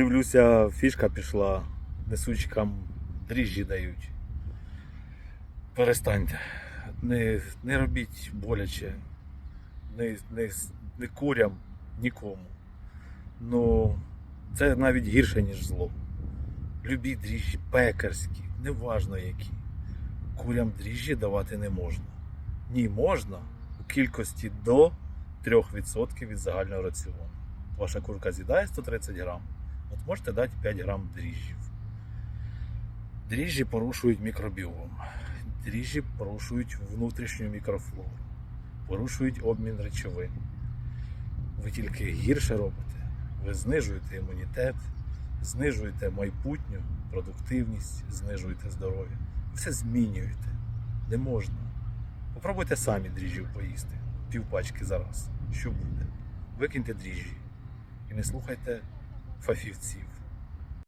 дивлюся, фішка пішла, несучкам дріжджі дають. Перестаньте. Не, не робіть боляче. Не, не, не курям нікому. Ну, це навіть гірше, ніж зло. Любі дріжджі, пекарські, неважно які. Курям дріжджі давати не можна. Ні, можна у кількості до 3% від загального раціону. Ваша курка з'їдає 130 грам, от можете дати 5 грам дріжджів. Дріжджі порушують мікробіом, дріжджі порушують внутрішню мікрофлору, порушують обмін речовин. Ви тільки гірше робите. Ви знижуєте імунітет, знижуєте майбутню продуктивність, знижуєте здоров'я. Все змінюєте. Не можна. Попробуйте самі дріжджів поїсти. Півпачки зараз. Що буде? Викиньте дріжджі і не слухайте фахівців.